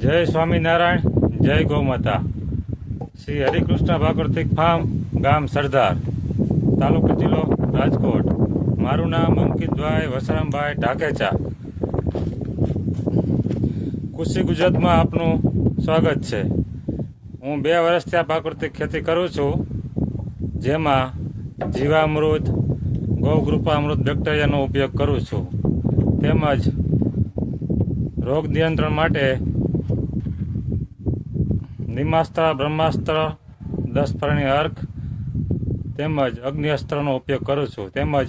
જય સ્વામિનારાયણ, જય ગૌમાતા. શ્રી હરિકૃષ્ણ પ્રાકૃતિક ફાર્મ, ગામ સરદાર, તાલુકો જિલ્લો રાજકોટ. મારું નામ અંકિતભાઈ વસરામભાઈ ઢાકેચા. કૃષિ ગુજરાતમાં આપનું સ્વાગત છે. હું બે વર્ષથી આ પ્રાકૃતિક ખેતી કરું છું, જેમાં જીવામૃત, ગૌકૃપામૃત, બેક્ટેરિયાનો ઉપયોગ કરું છું. તેમજ રોગ નિયંત્રણ માટે નિમાસ્ત્ર બ્રહ્માસ્ત્ર દસ અર્ક તેમજ અગ્નિઅસ્ત્રનો ઉપયોગ કરું છું. તેમજ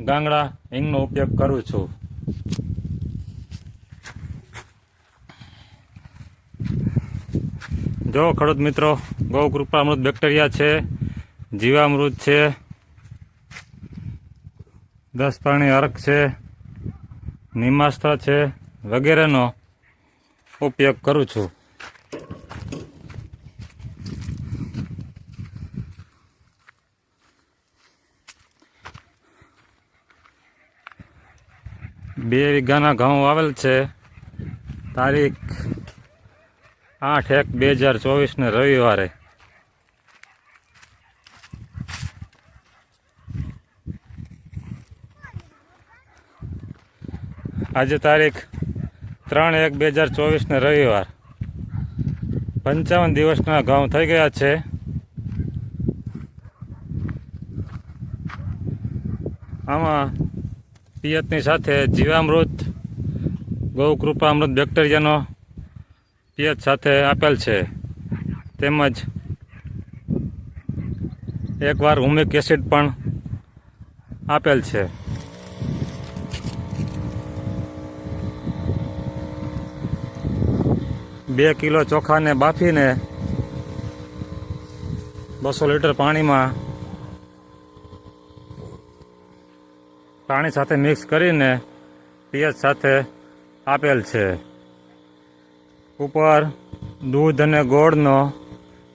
ગાંગડા, હિંગનો ઉપયોગ કરું છું. જો ખેડૂત મિત્રો, ગૌ કૃપામૃત બેક્ટેરિયા છે, જીવામૃત છે દસ અર્ક છે, નિમાસ્ત્ર છે વગેરેનો ઉપયોગ કરું છું. બે વીઘાના ઘઉં આવેલ છે. તારીખ આઠ એક બે હજાર ચોવીસને રવિવારે. આજે તારીખ ત્રણ એક બે હજાર ચોવીસને રવિવાર. પંચાવન દિવસના ઘઉં થઈ ગયા છે. આમાં પિયતની સાથે જીવામૃત, ગૌ કૃપામૃત બેક્ટેરિયાનો પિયત સાથે આપેલ છે. તેમજ એકવાર હુમિક એસિડ પણ આપેલ છે. બે કિલો ચોખાને બાફીને બસો લીટર પાણીમાં પાણી સાથે મિક્સ કરીને પિયાજ સાથે આપેલ છે. ઉપર દૂધ અને ગોળનો,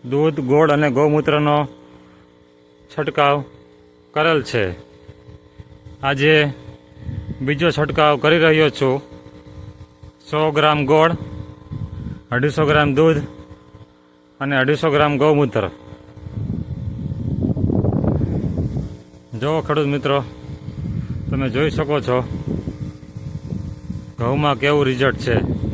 દૂધ, ગોળ અને ગૌમૂત્રનો છંટકાવ કરેલ છે. આજે બીજો છંટકાવ કરી રહ્યો છું. સો ગ્રામ ગોળ, અઢીસો ગ્રામ દૂધ અને અઢીસો ગ્રામ ગૌમૂત્ર. જો ખેડૂત મિત્રો તમે જોઈ શકો છો. ઘઉંમાં કેવું રિઝલ્ટ છે?